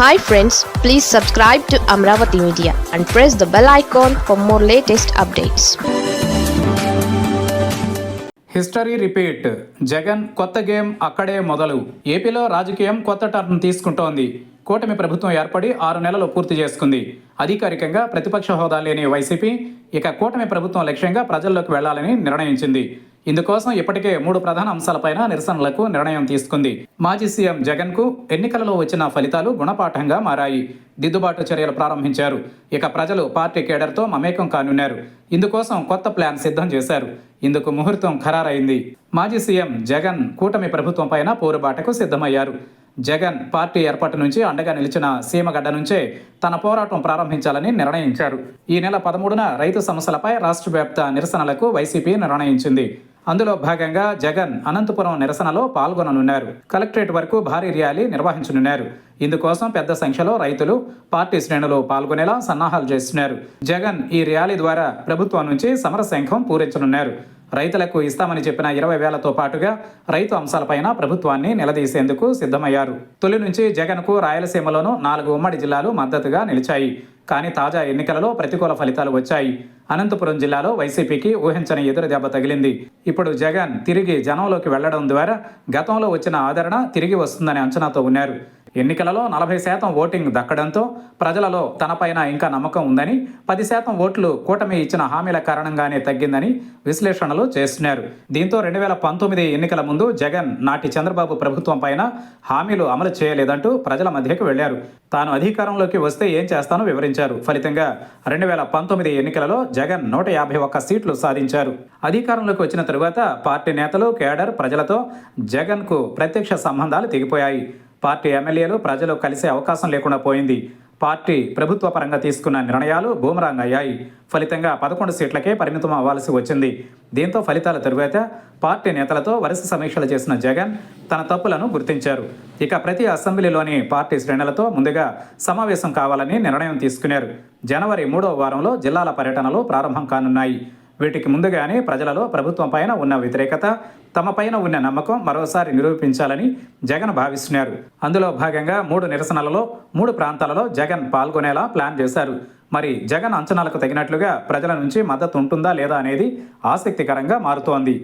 Hi friends please subscribe to Amaravati media and press the bell icon for more latest updates history repeat Jagan కొత్త game అక్కడే మొదలు. ఏపీలో రాజకీయం కొత్త turn తీసుకుంటోంది. కూటమి ప్రభుత్వం ఏర్పడి ఆరు నెలలు పూర్తి చేసుకుంది. అధికారికంగా ప్రతిపక్ష హోదా లేని వైసీపీ ఇక కూటమి ప్రభుత్వం లక్ష్యంగా ప్రజల్లోకి వెళ్ళాలని నిర్ణయించింది. ఇందుకోసం ఇప్పటికే మూడు ప్రధాన అంశాలపైన నిరసనలకు నిర్ణయం తీసుకుంది. మాజీ సీఎం జగన్కు ఎన్నికలలో వచ్చిన ఫలితాలు గుణపాఠంగా మారాయి. దిద్దుబాటు చర్యలు ప్రారంభించారు. ఇక ప్రజలు పార్టీ కేడర్తో మమేకం కానున్నారు. ఇందుకోసం కొత్త ప్లాన్ సిద్ధం చేశారు. ఇందుకు ముహూర్తం ఖరారైంది. మాజీ సీఎం జగన్ కూటమి ప్రభుత్వంపైన పోరుబాటకు సిద్ధమయ్యారు. జగన్ పార్టీ ఏర్పాటు నుంచి అండగా నిలిచిన సీమగడ్డ నుంచే తన పోరాటం ప్రారంభించాలని నిర్ణయించారు. ఈ నెల పదమూడున రైతు సమస్యలపై రాష్ట్ర వ్యాప్త నిరసనలకు వైసీపీ నిర్ణయించింది. అందులో భాగంగా జగన్ అనంతపురం నిరసనలో పాల్గొననున్నారు. కలెక్టరేట్ వరకు భారీ ర్యాలీ నిర్వహించనున్నారు. ఇందుకోసం పెద్ద సంఖ్యలో రైతులు పార్టీ శ్రేణులు పాల్గొనేలా సన్నాహాలు చేస్తున్నారు. జగన్ ఈ ర్యాలీ ద్వారా ప్రభుత్వం నుంచి సమర శంఖం పూరించనున్నారు. రైతులకు ఇస్తామని చెప్పిన ఇరవై వేలతో పాటుగా రైతు అంశాలపైన ప్రభుత్వాన్ని నిలదీసేందుకు సిద్ధమయ్యారు. తొలి నుంచి జగన్కు రాయలసీమలోనూ నాలుగు ఉమ్మడి జిల్లాలు మద్దతుగా నిలిచాయి. కానీ తాజా ఎన్నికలలో ప్రతికూల ఫలితాలు వచ్చాయి. అనంతపురం జిల్లాలో వైసీపీకి ఊహించని ఎదురు దెబ్బ తగిలింది. ఇప్పుడు జగన్ తిరిగి జనంలోకి వెళ్ళడం ద్వారా గతంలో వచ్చిన ఆదరణ తిరిగి వస్తుందనే అంచనాతో ఉన్నారు. ఎన్నికల ఎన్నికలలో నలభై శాతం ఓటింగ్ దక్కడంతో ప్రజలలో తనపైన ఇంకా నమ్మకం ఉందని పది శాతం ఓట్లు కూటమి ఇచ్చిన హామీల కారణంగానే తగ్గిందని విశ్లేషణలు చేస్తున్నారు. దీంతో రెండు వేల పంతొమ్మిది ఎన్నికల ముందు జగన్ నాటి చంద్రబాబు ప్రభుత్వం పైన హామీలు అమలు చేయలేదంటూ ప్రజల మధ్యకు వెళ్ళారు. తాను అధికారంలోకి వస్తే ఏం చేస్తానో వివరించారు. ఫలితంగా రెండు వేల పంతొమ్మిది ఎన్నికలలో జగన్ నూట యాభై ఒక్క సీట్లు సాధించారు. అధికారంలోకి వచ్చిన తరువాత పార్టీ నేతలు కేడర్ ప్రజలతో జగన్కు ప్రత్యక్ష సంబంధాలు తెగిపోయాయి. పార్టీ ఎమ్మెల్యేలు ప్రజలు కలిసే అవకాశం లేకుండా పోయింది. పార్టీ ప్రభుత్వ పరంగా తీసుకున్న నిర్ణయాలు బూమరాంగ్ అయ్యాయి. ఫలితంగా పదకొండు సీట్లకే పరిమితం అవ్వాల్సి వచ్చింది. దీంతో ఫలితాల తరువాత పార్టీ నేతలతో వరుస సమీక్షలు చేసిన జగన్ తన తప్పులను గుర్తించారు. ఇక ప్రతి అసెంబ్లీలోని పార్టీ శ్రేణులతో ముందుగా సమావేశం కావాలని నిర్ణయం తీసుకున్నారు. జనవరి మూడవ వారంలో జిల్లాల పర్యటనలు ప్రారంభం కానున్నాయి. వీటికి ముందుగానే ప్రజలలో ప్రభుత్వం పైన ఉన్న వ్యతిరేకత తమ పైన ఉన్న నమ్మకం మరోసారి నిరూపించాలని జగన్ భావిస్తున్నారు. అందులో భాగంగా మూడు నిరసనలలో మూడు ప్రాంతాలలో జగన్ పాల్గొనేలా ప్లాన్ చేశారు. మరి జగన్ అంచనాలకు తగినట్లుగా ప్రజల నుంచి మద్దతు ఉంటుందా లేదా అనేది ఆసక్తికరంగా మారుతోంది.